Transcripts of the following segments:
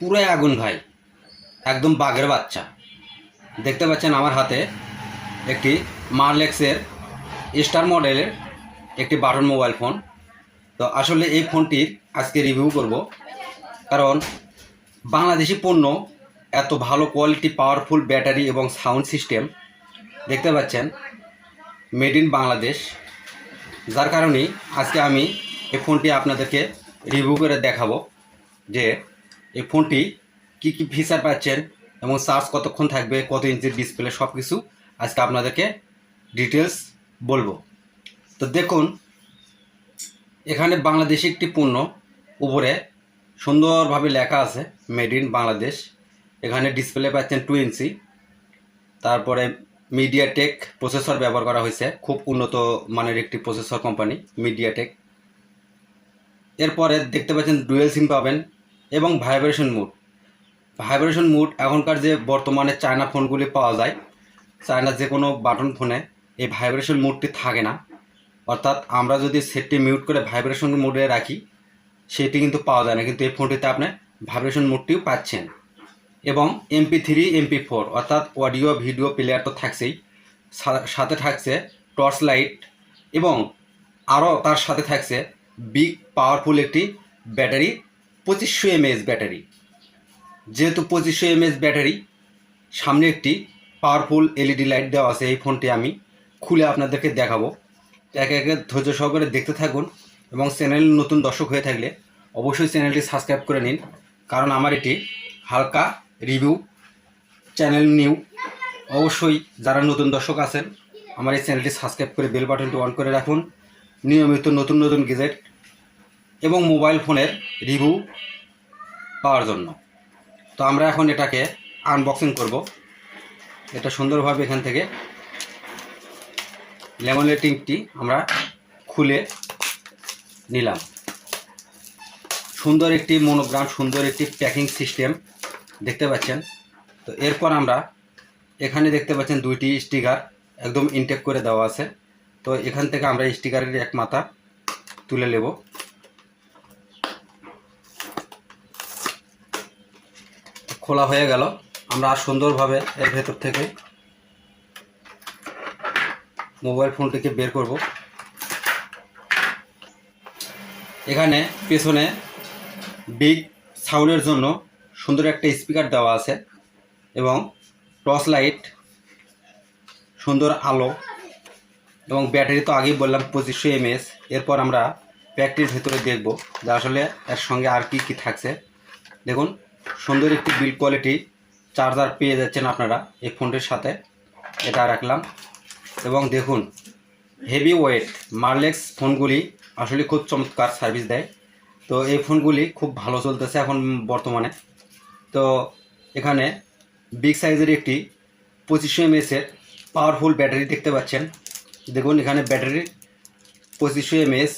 পুরো আগুন ভাই। একদম বাঘের বাচ্চা। দেখতে পাচ্ছেন আমার হাতে একটি মারলেক্সের স্টার মডেলের একটি বাটন মোবাইল ফোন। তো আসলে এই ফোনটির আজকে রিভিউ করব। কারণ বাংলাদেশি পণ্য, এত ভালো কোয়ালিটি পাওয়ারফুল ব্যাটারি এবং সাউন্ড সিস্টেম দেখতে পাচ্ছেন মেড ইন বাংলাদেশ। যার কারণেই আজকে আমি এই ফোনটি আপনাদেরকে রিভিউ করে দেখাবো যে এই ফোনটি কী কী ফিচার পাচ্ছেন এবং চার্জ কতক্ষণ থাকবে, কত ইঞ্চির ডিসপ্লে সব কিছু আজকে আপনাদেরকে ডিটেলস বলব। তো দেখুন, এখানে বাংলাদেশি একটি পণ্য উপরে সুন্দরভাবে লেখা আছে মেড ইন বাংলাদেশ। এখানে ডিসপ্লে পাচ্ছেন টু ইঞ্চি তারপরে মিডিয়াটেক প্রসেসর ব্যবহার করা হয়েছে, খুব উন্নত মানের একটি প্রসেসর কোম্পানি মিডিয়াটেক এরপরে দেখতে পাচ্ছেন ডুয়েল সিম পাবেন এবং ভাইব্রেশন মুড ভাইব্রেশন মুড এখনকার যে বর্তমানে চায়না ফোনগুলি পাওয়া যায় চায়না যে কোনো বাটন ফোনে এই ভাইব্রেশন মুডটি থাকে না। অর্থাৎ আমরা যদি সেটটি মিউট করে ভাইব্রেশন মোডে রাখি, সেটি কিন্তু পাওয়া যায় না। কিন্তু এই ফোনটিতে আপনি ভাইব্রেশন মোডটিও পাচ্ছেন। এবং এমপি থ্রি এমপি ফোর অর্থাৎ অডিও ভিডিও প্লেয়ার তো থাকছেই। সাথে থাকছে টর্চ লাইট এবং আরও তার সাথে থাকছে বিগ পাওয়ারফুল একটি ব্যাটারি পঁচিশশো এমএএস ব্যাটারি। যেহেতু পঁচিশশো এমএএস ব্যাটারি, সামনে একটি পাওয়ারফুল এলইডি লাইট দেওয়া আছে, এই ফোনটি আমি খুলে আপনাদেরকে দেখাবো। একে একে ধৈর্য সহকারে দেখতে থাকুন এবং চ্যানেল নতুন দর্শক হয়ে থাকলে অবশ্যই চ্যানেলটি সাবস্ক্রাইব করে নিন, কারণ আমার এটি হালকা রিভিউ চ্যানেল নিউ অবশ্যই যারা নতুন দর্শক আছেন, আমার এই চ্যানেলটি সাবস্ক্রাইব করে বেল বাটনটি অন করে রাখুন। নিয়মিত নতুন নতুন গেজেট এবং মোবাইল ফোনের রিভিউ পাওয়ার জন্য। তো আমরা এখন এটাকে আনবক্সিং করব। এটা সুন্দরভাবে এখান থেকে লেমনেটিংটি আমরা খুলে নিলাম। সুন্দর একটি মনোগ্রাম, সুন্দর একটি প্যাকিং সিস্টেম দেখতে পাচ্ছেন। তো এরপর আমরা এখানে দেখতে পাচ্ছেন দুইটি স্টিকার একদম ইনটেক করে দেওয়া আছে। তো এখান থেকে আমরা স্টিকারের এক মাথা তুলে নেব। খোলা হয়ে গেল। আমরা আর সুন্দরভাবে এর ভেতর থেকে মোবাইল ফোনটিকে বের করব। এখানে পেছনে বিগ সাউন্ডের জন্য সুন্দর একটা স্পিকার দেওয়া আছে এবং টর্চ লাইট, সুন্দর আলো এবং ব্যাটারি তো আগেই বললাম পঁচিশশো এমএস এরপর আমরা প্যাকটির ভেতরে দেখব যে আসলে এর সঙ্গে আর কি কি থাকছে। দেখুন সুন্দর একটি বিল কোয়ালিটি চার্জার পেয়ে যাচ্ছেন আপনারা এই ফোনটির সাথে। এটা রাখলাম। এবং দেখুন হেভি ওয়েট মার্লেক্স ফোনগুলি আসলে খুব চমৎকার সার্ভিস দেয়। তো এই ফোনগুলি খুব ভালো চলতেছে এখন বর্তমানে। তো এখানে বিগ সাইজের একটি পঁচিশশো এমএসের পাওয়ারফুল ব্যাটারি দেখতে পাচ্ছেন। দেখুন, এখানে ব্যাটারি পঁচিশশো এমএস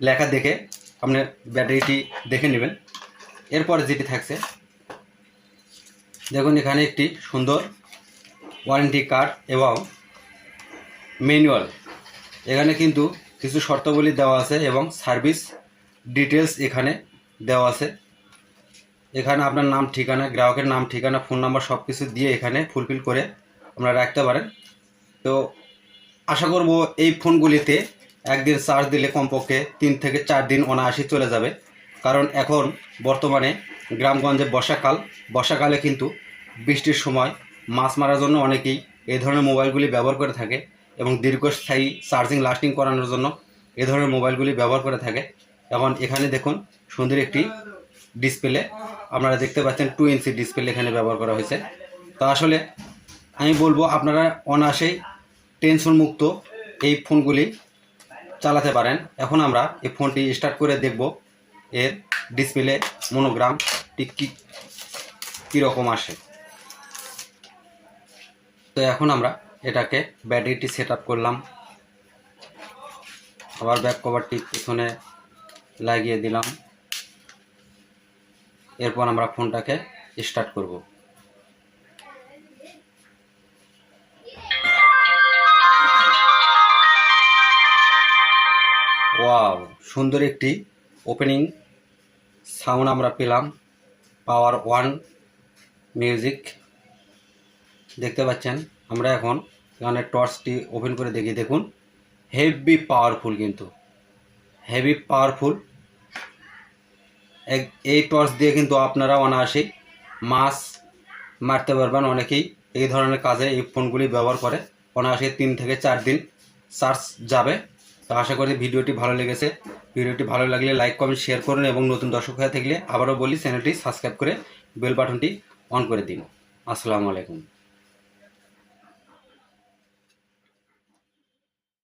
লেখা দেখে আপনি ব্যাটারিটি দেখে নেবেন। এরপরে যেটি থাকছে। দেখুন, এখানে একটি সুন্দর ওয়ারেন্টি কার্ড এবং ম্যানুয়াল এখানে কিন্তু কিছু শর্তাবলী দেওয়া আছে এবং সার্ভিস ডিটেলস এখানে দেওয়া আছে। এখানে আপনার নাম, ঠিকানা, গ্রাহকের নাম, ঠিকানা ফোন নাম্বার সব কিছু দিয়ে এখানে ফুলফিল করে আপনারা রাখতে পারেন। তো আশা করব এই ফোনগুলিতে একদিন চার্জ দিলে কমপক্ষে তিন থেকে চার দিন অনায়াসই চলে যাবে। কারণ এখন বর্তমানে গ্রামগঞ্জে বর্ষাকাল। বর্ষাকালে কিন্তু বৃষ্টির সময় মাছ মারার জন্য অনেকেই এই ধরনের মোবাইলগুলি ব্যবহার করে থাকে এবং দীর্ঘস্থায়ী চার্জিং, লাস্টিং করানোর জন্য এ ধরনের মোবাইলগুলি ব্যবহার করে থাকে। এখন এখানে দেখুন সুন্দর একটি ডিসপ্লে। আপনারা দেখতে পাচ্ছেন টু ইঞ্চি ডিসপ্লে এখানে ব্যবহার করা হয়েছে। তা আসলে আমি বলব আপনারা অনায়াসেই টেনশন মুক্ত এই ফোনগুলি চালাতে পারেন। এখন আমরা এই ফোনটি স্টার্ট করে দেখব। এর ডিসপ্লে মনোগ্রাম ঠিক কী কীরকম আসে? তো এখন আমরা এটাকে ব্যাটারিটি সেট করলাম। আবার ব্যাক কভারটি পিছনে লাগিয়ে দিলাম। এরপর আমরা ফোনটাকে স্টার্ট করব। ওয়াও সুন্দর একটি ওপেনিং সাউন্ড আমরা পেলাম, পাওয়ার ওয়ান মিউজিক। দেখতে পাচ্ছেন, আমরা এখন এখানে টর্চটি ওপেন করে দেখি, দেখুন। হেভি পাওয়ারফুল কিন্তু, হেভি পাওয়ারফুল। এই টর্চ দিয়ে কিন্তু আপনারা অনায়াসেই মাছ মারতে পারবেন। অনেকেই এই ধরনের কাজে এই ফোনগুলি ব্যবহার করে। অনায়াসে তিন থেকে চার দিন চার্জ যাবে। তো আশা করি ভিডিওটি ভালো লেগেছে। ভিডিওটি ভালো লাগলে লাইক, কমেন্ট, শেয়ার করুন এবং নতুন দর্শক হয়ে থাকলে আবারও বলি, চ্যানেলটি সাবস্ক্রাইব করে বেল বাটনটি অন করে দিন। আসসালামু আলাইকুম।